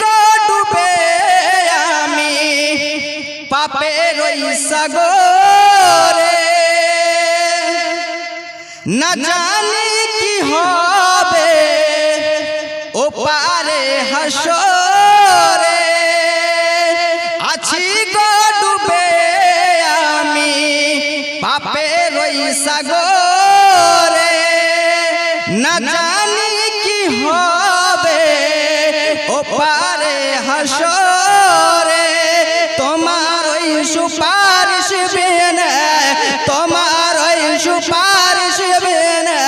গো ডুবে আমি পাপের ওই সাগরে। না জানি কি হবে ও পারে হাসরে। আছি গো ডুবে আমি পাপের ওই সাগরে। না জানি কি হবে ও পারে হাসরে, তোমার ওই সুপারিশ বিনে, তোমার ওই সুপারিশ বিনে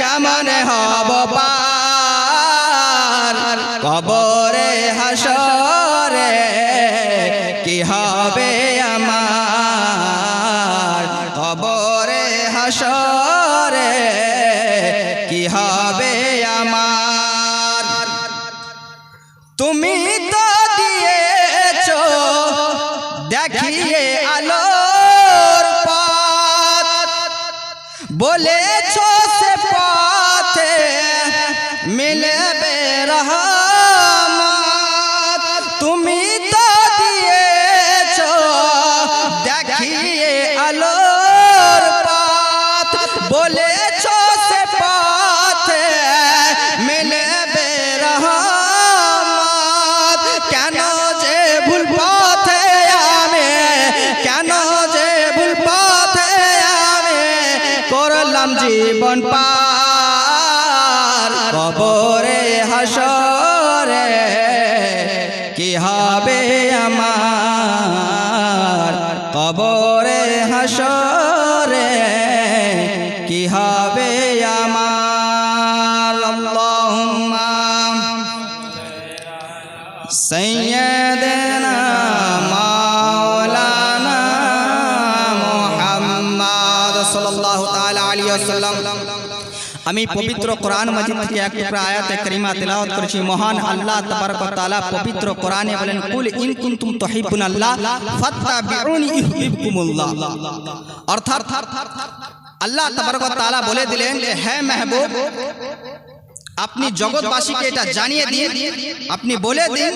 কেমন হব পার? কবরে হাসরে কি হবে? জীবন পার কবরে হাসরে কি হবে আমার? কবরে হাসরে কি হবে আমার? আল্লাহুম্মা ওয়াসাল্লাম। আমি পবিত্র কোরআন মজিদ থেকে এক টুকরা আয়াতে করিমা তেলাওয়াত করেছি। মহান আল্লাহ তাবারক ওয়া তাআলা পবিত্র কোরআনে বলেন, কুল ইন কুনতুম তুহিব্বুন আল্লাহ ফাত্তাবিউনি ইউহিব্বুকুমুল্লাহ অর্থাৎ আল্লাহ তাবারক ওয়া তাআলা বলে দিলেন, হে মাহবুব আপনি জগৎবাসীকে এটা জানিয়ে দিন আপনি বলে দিন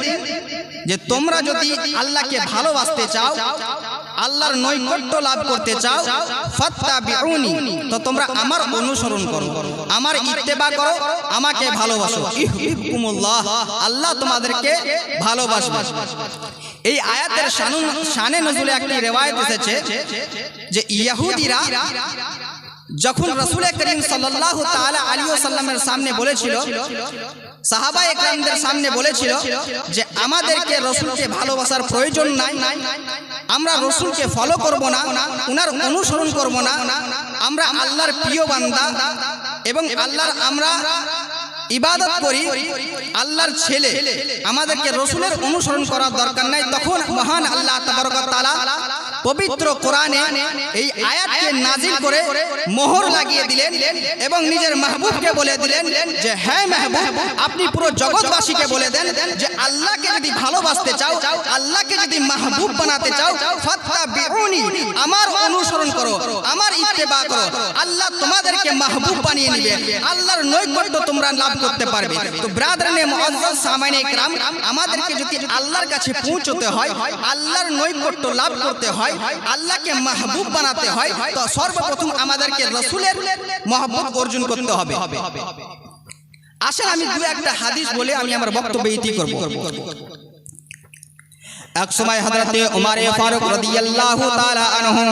যে তোমরা যদি আল্লাহকে ভালোবাসতে চাও আল্লাহর নৈকট্য লাভ করতে চাও ফাত্তাবিউনি তো তোমরা আমার অনুসরণ করো আমার ইত্তেবা করো আমাকে ভালোবাসো। ইহবিবকুমুল্লাহ আল্লাহ তোমাদেরকে ভালোবাসবে। এই আয়াতের শানু শানে নজুলে একটি রেওয়ায়েত এসেছে যে ইহুদিরা যখন রসুল করিম সাল্লাহ তাআলা আলী সাল্লামের সামনে বলেছিল সাহাবা একরামদের সামনে বলেছিল যে আমাদেরকে রসুলকে ভালোবাসার প্রয়োজন নাই আমরা রসুলকে ফলো করব না উনার অনুসরণ করব না আমরা আল্লাহর প্রিয় বান্দা এবং আল্লাহর আমরা ইবাদত করি আল্লাহর ছেলে। আমাদেরকে রসুলের অনুসরণ করার দরকার নাই। তখন মহান আল্লাহ তাআলা পবিত্র কোরআনে এই আয়াতকে নাজিল করে মোহর লাগিয়ে দিলেন এবং নিজের মাহবুবকে বলে দিলেন যে হ্যাঁ মাহবুব, আপনি পুরো জগৎবাসীকে বলে দেন যে, আল্লাহকে যদি ভালোবাসতে চাও, আল্লাহকে যদি মাহবুব বানাতে চাও আমার অনুসরণ করো, আমার ইত্তেবা করো আল্লাহ তোমাদেরকে মাহবুব বানিয়ে নেবে। আল্লাহর নৈকট্য তোমরা লাভ করতে পারবে। তো ব্রাদারানে মুআজ্জাজ সামাইনে ইকরাম আমাদেরকে যদি আল্লাহর কাছে পৌঁছতে হয়, আল্লাহর নৈকট্য লাভ করতে হয়, আল্লাহকে মাহবুব বানাতে হয়, তো সর্বপ্রথম আমাদেরকে রসুলের মহব্বত অর্জন করতে হবে। আসেন আমি দু একটা হাদিস বলে আমি আমার বক্তব্য ইতি করব। এক সময় হযরতে উমারে ফারুক রাদিয়াল্লাহু তাআলা আনহু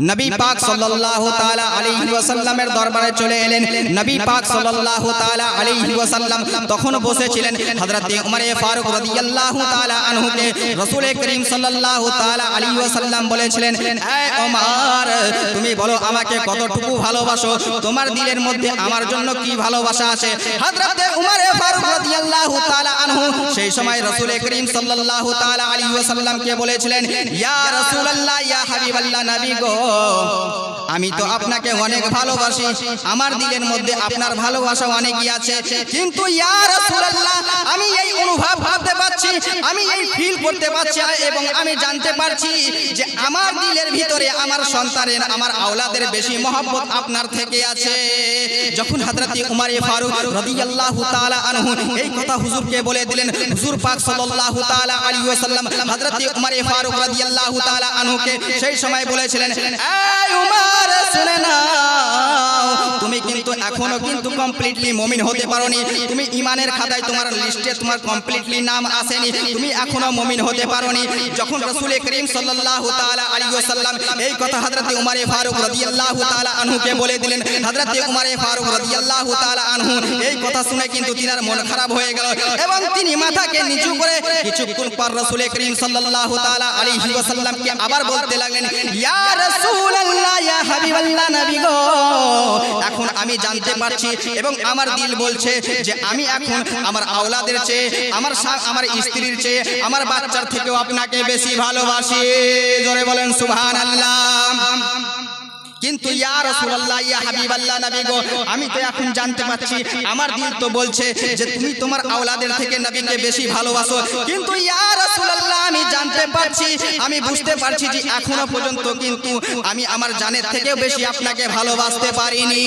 নবী পাক সাল্লাল্লাহু তাআলা আলাইহি ওয়াসাল্লামের দরবারে চলে এলেন। নবী পাক সাল্লাল্লাহু তাআলা আলাইহি ওয়াসাল্লাম তখন বসেছিলেন হযরতে উমারে ফারুক রাদিয়াল্লাহু তাআলা আনহুকে রাসূল করিম সাল্লাল্লাহু তাআলা আলাইহি ওয়াসাল্লাম বলেছিলেন হে ওমর তুমি বলো আমাকে কতটুকু ভালোবাসো? তোমার দিলের মধ্যে আমার জন্য কি ভালোবাসা আছে? হযরতে উমারে ফারুক রাদিয়াল্লাহু তাআলা আনহু সেই সময় রাসূল করিম সাল্লাল্লাহু তাআলা আলাইহি ওয়াসাল্লামকে বলেছিলেন ইয়া রাসূলুল্লাহ ইয়া হাবিবাল্লাহ নবী গো আমি তো আপনাকে অনেক ভালোবাসি। আমার দিলের মধ্যে আপনার ভালোবাসা অনেকই আছে। কিন্তু আমি এই অনুভব ভাবতে পারছি আমি এই ফিল করতে পারছি এবং আমি জানতে পারছি যে আমার দিলের ভিতরে আমার সন্তানের আমার আওলাদের বেশি মহব্বত আপনার থেকে আছে। যখন হযরত উমারে ফারুক রাদিয়াল্লাহু তাআলা আনহু এই কথা হুজুরকে বলে দিলেন হুজুর পাক সাল্লাল্লাহু তাআলা আলাইহি ওয়াসাল্লাম হযরত উমারে ফারুক রাদিয়াল্লাহু তাআলা আনহুকে সেই সময় বলেছিলেন এই উমার শুনে তুমি কিন্তু এখনও কিন্তু কমপ্লিটলি মুমিন হতে পারোনি। তুমি ইমানের খাতায় তোমার লিস্টে তোমার কমপ্লিটলি নাম আসেনি। তুমি এখনও মুমিন হতে পারোনি। যখন রাসূল করিম সাল্লাল্লাহু তাআলা আলাইহি এই কথা হযরত উমারে ফারুক রাদিয়াল্লাহু তাআলা আনহুকে বলে দিলেন, হযরত উমারে ফারুক রাদিয়াল্লাহু তাআলা আনহু, এই কথা শুনে কিন্তু তিনার মন খারাপ হয়ে গেল এবং তিনি মাথাকে নিচু করে কিছুক্ষণ পর রাসূল করিম সাল্লাল্লাহু তাআলা আলাইহি ওয়াসাল্লামকে আবার বলতে লাগলেন, ইয়া রাসূলুল্লাহ, ইয়া হাবিবাল্লাহ, নবী গো, এখন আমি জানতে পারছি এবং আমার দিল বলছে যে আমি এখন আমার আওলাদের চেয়ে, আমার আমার স্ত্রীর চেয়ে, আমার বাচ্চার থেকেও আপনাকে বেশি ভালোবাসি। জোরে বলেন, সুবহানাল্লাহ। কিন্তু ইয়া রাসূলুল্লাহ ইয়া হাবিবাল্লাহ নবী গো আমি তো এখন জানতে পারছি আমার দিল তো বলছে যে তুমি তোমার আওলাদের থেকে নবীকে বেশি ভালোবাসো। কিন্তু ইয়া রাসূলুল্লাহ আমি জানতে পারছি আমি বুঝতে পারছি যে এখনও পর্যন্ত কিন্তু আমি আমার জানের থেকেও বেশি আপনাকে ভালোবাসতে পারিনি।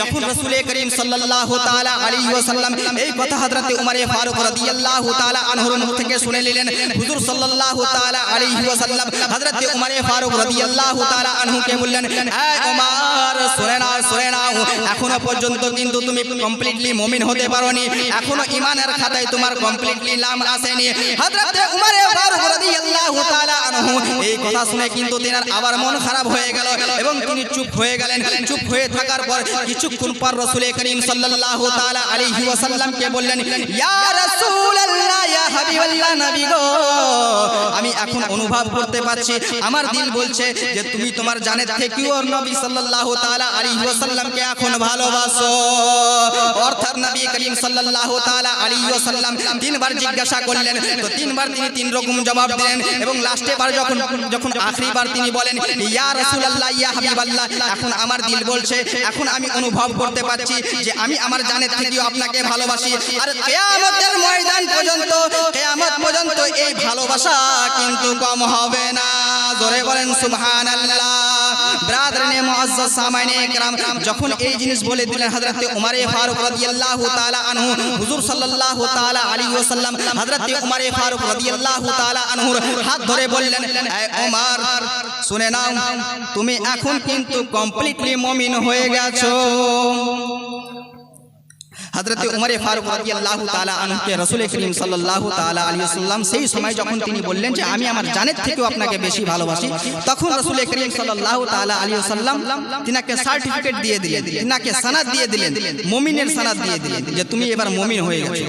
যখন রাসূল করিম সাল্লাল্লাহু তাআলা আলাইহি ওয়াসাল্লাম এই কথা হযরতে উমর ফারুক রাদিয়াল্লাহু তাআলা আনহুর মুখ থেকে শুনে নিলেন হুজুর সাল্লাল্লাহু তাআলা আলাইহি ওয়াসাল্লাম হযরতে উমর ফারুক রাদিয়াল্লাহু তাআলা আনহুকে বললেন এখনও পর্যন্ত কিন্তু তুমি কমপ্লিটলি মুমিন হতে পারোনি। এখনও ঈমানের খাতায় তোমার কমপ্লিটলি নাম আসেনি। এই কথা শুনে কিন্তু তিনার আবার মন খারাপ হয়ে গেল এবং তিনি চুপ হয়ে গেলেন। চুপ হয়ে থাকার পর কিছুক্ষণ পর রাসূল করিম সাল্লাল্লাহু তাআলা আলাইহি বললেন আমি এখন অনুভব করতে পারছি। আমার দিল বলছে যে তুমি তোমার জানের থেকেও নবী সাল্লাল্লাহু তাআলা আলাইহি ওয়াসাল্লামকে এখন ভালোবাসো। অর্থাৎ নবী করিম সাল্লাল্লাহু তাআলা আলাইহি ওয়াসাল্লাম তিনবার জিজ্ঞাসা করলেন, তো তিনবার তিনি তিন রকম জবাব এবং লাস্টে বার যখন যখন তিনি বলেন, ইয়া রাসূলুল্লাহ, ইয়া হাবিবাল্লাহ এখন আমার দিল বলছে, এখন আমি অনুভব করতে পারছি যে আমি আমার জানের থেকেও আপনাকে ভালোবাসি। আর কিয়ামতের ময়দান পর্যন্ত কিয়ামত পর্যন্ত এই ভালোবাসা কিন্তু কম হবে না। জোরে বলেন, সুবহানাল্লাহ। ব্রাদারনে মুআজ্জাজ সামাইনে کرام যখন এই জিনিস বলে দিলেন হযরত উমর ফারুক রাদিয়াল্লাহু তাআলা আনহু হুজুর সাল্লাল্লাহু তাআলা আলাইহি ওয়াসাল্লাম হযরত উমর ফারুক রাদিয়াল্লাহু তাআলা আনহুর হাত ধরে বললেন এ ওমর শুনে নাও তুমি এখন কিন্তু কমপ্লিটলি মুমিন হয়ে গেছো হযরত উমরে ফারুক রাদিয়াল্লাহু তাআলা আনহুকে রাসূল করিম সাল্লাল্লাহু তাআলা আলাইহি সাল্লাম সেই সময় যখন তিনি বললেন যে আমি আমার জানের থেকেও আপনাকে বেশি ভালোবাসি তখন রাসূল করিম সাল্লাল্লাহু তাআলা আলাইহি সাল্লাম তিনাকে সার্টিফিকেট দিয়ে দিলেন তিনাকে সনদ দিয়ে দিলেন মুমিনের সনদ দিয়ে দিলেন যে তুমি এবার মুমিন হয়ে গেছো।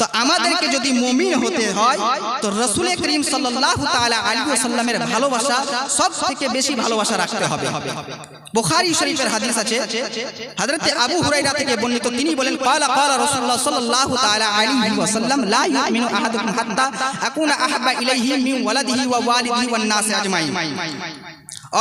তো আমাদেরকে যদি মুমিন হতে হয়, তো রাসূল করিম সাল্লাল্লাহু তাআলা আলাইহি ওয়াসাল্লামের ভালোবাসা সব থেকে বেশি ভালোবাসা রাখতে হবে। বুখারী শরীফের হাদিস আছে, হযরতে আবু হুরায়রা থেকে বর্ণিত তিনি বলেন, ক্বালা ক্বালা রাসূলুল্লাহ সাল্লাল্লাহু তাআলা আলাইহি ওয়াসাল্লাম, লা ইউমিনু আহাদুকুম হাত্তা আকুনা আহাব্বা ইলাইহি মিন ওয়ালাদিহি ওয়া ওয়ালিদিহি ওয়ান নাস আজমাইন।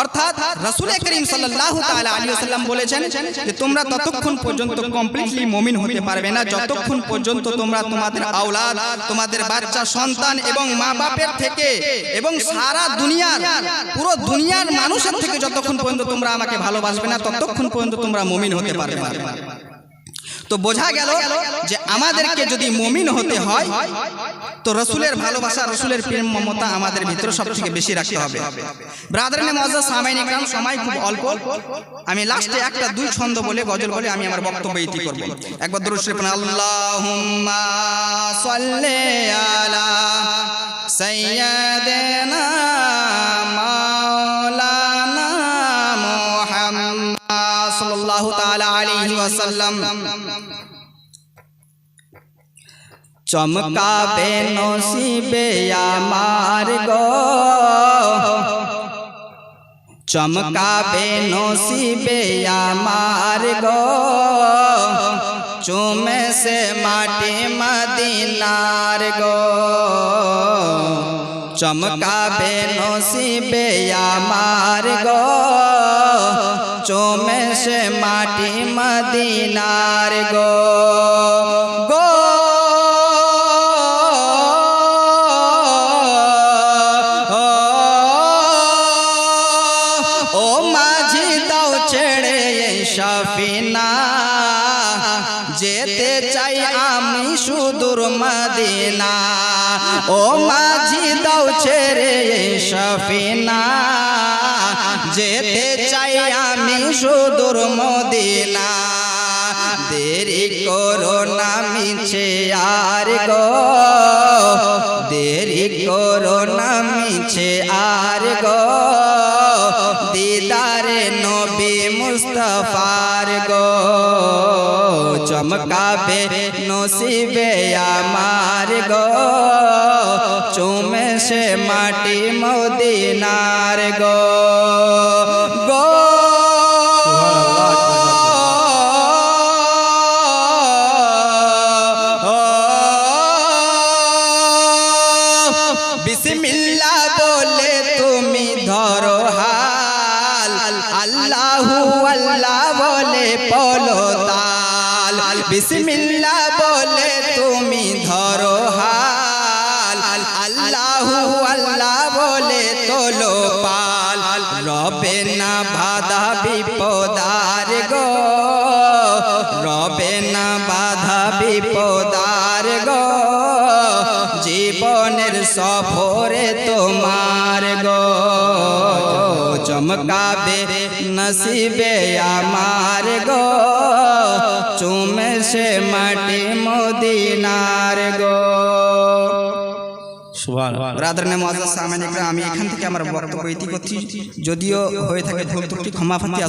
অর্থাৎ রাসূল করিম সাল্লাল্লাহু তাআলা আলাইহি ওয়াসাল্লাম বলেছেন যে তোমরা ততক্ষণ পর্যন্ত কমপ্লিটলি মুমিন হতে পারবে না, যতক্ষণ পর্যন্ত তোমরা তোমাদের আওলাদ, তোমাদের বাচ্চা, সন্তান এবং মা বাপের থেকে এবং সারা দুনিয়ার, পুরো দুনিয়ার মানুষের থেকে যতক্ষণ পর্যন্ত তোমরা আমাকে ভালোবাসবে না, ততক্ষণ পর্যন্ত তোমরা মুমিন হতে পারবে না। তো বোঝা গেল যে আমাদেরকে যদি মমিন হতে হয় তো রসুলের ভালোবাসা রসুলের প্রেম মমতা আমাদের ভিতরে সব থেকে বেশি রাখতে হবে। ব্রাদারনে মজা সামাইন সময় খুব অল্প। আমি লাস্টে একটা দুই ছন্দ বলে গজল বলে আমি আমার বক্তব্য ইতি করব। একবার দরুদ শরীফ আল্লাহুম্মা সাল্লি আলা সাইয়্যিদিনা ওয়াসাল্লাম। চমকাবে নসিবে আমার গো চমকাবে নসিবে আমার গো চুমে সে মাটি মদিনার গো চমকাবে নসিবে আমার গো চুমে সে মাটি মদিনার গো গো ও মাঝি দাও ছেড়ে সফিনা। যেতে চাই আমি সুদূর মদিনা। দেরি করো না মিছে আর গো। দেরি করো না মিছে আর গো। দিদারে নবী মুস্তফার গো। চমকাবে নসিবে আমার গো। চুমে সে মাটি মদিনার গো। গো। বিসমিল্লাহ বলে তুমি ধরো হাল। আল্লাহু আল্লাহ বলে পলো তাল বিসমিল্লাহ বলে তুমি ধরো হাল। আল্লাহু আল্লাহ বলে তোলো পাল। রবে না বাধা বিপদার গো। রবে না বাধা বিপদার গো। জীবনের সফরে তোমার চমকাবে নসিবে আমার গো চুমে সে মাটি মদিনার গো নে মহাজাজ সামান্য আমি এখান থেকে আমার বক্তব্য ইতি করছি যদিও হয়ে থাকে ভুল ত্রুটি ক্ষমা ফাতি